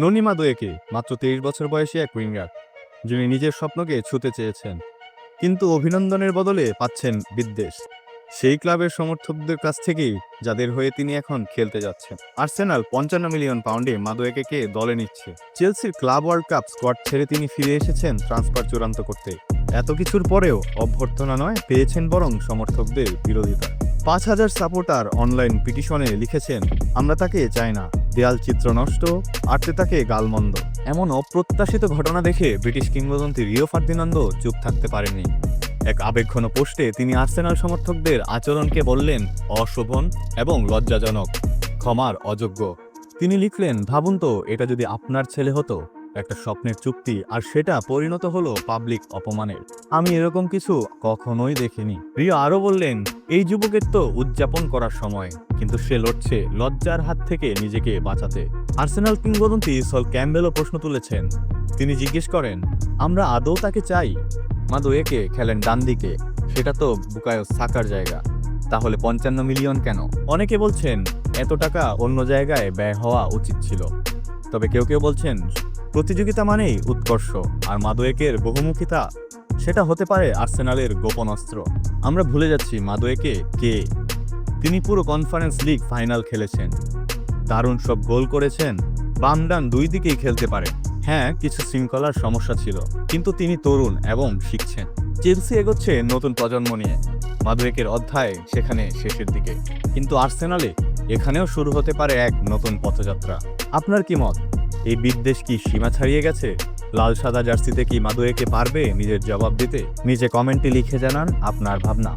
ননি মাদুয়েকে মাত্র তেইশ বছর বয়সী এক উইঙ্গার, যিনি নিজের স্বপ্নকে ছুতে চেয়েছেন, কিন্তু অভিনন্দনের বদলে পাচ্ছেন বিদ্বেষ। সেই ক্লাবের সমর্থকদের কাছ থেকেই যাদের হয়ে তিনি এখন খেলতে যাচ্ছেন। আর্সেনাল পঞ্চান্ন মিলিয়ন পাউন্ডে মাদুয়েকে দলে নিচ্ছে। চেলসির ক্লাব ওয়ার্ল্ড কাপ স্কোয়াড ছেড়ে তিনি ফিরে এসেছেন ট্রান্সফার চূড়ান্ত করতে। এত কিছুর পরেও অভ্যর্থনা নয় পেয়েছেন বরং সমর্থকদের বিরোধিতা। পাঁচ হাজার সাপোর্টার অনলাইন পিটিশনে লিখেছেন, আমরা তাকে চাই না। দেয়াল চিত্র নষ্ট, আটতে তাকে গালমন্দ। এমন অপ্রত্যাশিত ঘটনা দেখে ব্রিটিশ কিংবদন্তি রিও ফার্দিনান্দো চুপ থাকতে পারেননি। এক আবেগঘন পোস্টে তিনি আর্সেনাল সমর্থকদের আচরণকে বললেন, অশোভন এবং লজ্জাজনক, ক্ষমার অযোগ্য। তিনি লিখলেন, ভাবুন তো, এটা যদি আপনার ছেলে হতো একটা স্বপ্নের চুক্তি, আর সেটা পরিণত হলো পাবলিক অপমানের। আমি এরকম কিছু কখনোই দেখিনি। রিও আরও বললেন, এই যুবকের তো উদযাপন করার সময়, কিন্তু সে লড়ছে লজ্জার হাত থেকে নিজেকে বাঁচাতে। আর্সেনাল কিংবদন্তি সল ক্যাম্বেলও প্রশ্ন তুলেছেন। তিনি জিজ্ঞেস করেন, আমরা আদৌ তাকে চাই? মাদোয়েকে খেলেন ডান দিকে, সেটা তো বুকায়ো সাকার জায়গা, তাহলে পঞ্চান্ন মিলিয়ন কেন? অনেকে বলছেন, এত টাকা অন্য জায়গায় ব্যয় হওয়া উচিত ছিল। তবে কেউ কেউ বলছেন প্রতিযোগিতা মানেই উৎকর্ষ, আর মাদোয়েকের বহুমুখিতা সেটা হতে পারে আর্সেনালের গোপন অস্ত্র। আমরা ভুলে যাচ্ছি মাদোয়েকে কে। তিনি পুরো কনফারেন্স লিগ ফাইনাল খেলেছেন। দারুণ সব গোল করেছেন, বাম ডান দুই দিকেই খেলতে পারেন হ্যাঁ কিছু শৃঙ্খলার সমস্যা ছিল, কিন্তু তিনি তরুণ এবং শিখছেন। চেলসি এগোচ্ছে নতুন প্রজন্ম নিয়ে, মাদুয়েকের অধ্যায় সেখানে শেষের দিকে। কিন্তু আর্সেনালে এখানেও শুরু হতে পারে এক নতুন পথযাত্রা। আপনার কি মত? এই বিদ্বেষ কি সীমা ছাড়িয়ে গেছে? লাল সাদা জার্সিতে কি মাদুয়েকে পারবে নিজের জবাব দিতে? নিজে কমেন্টে লিখে জানান আপনার ভাবনা।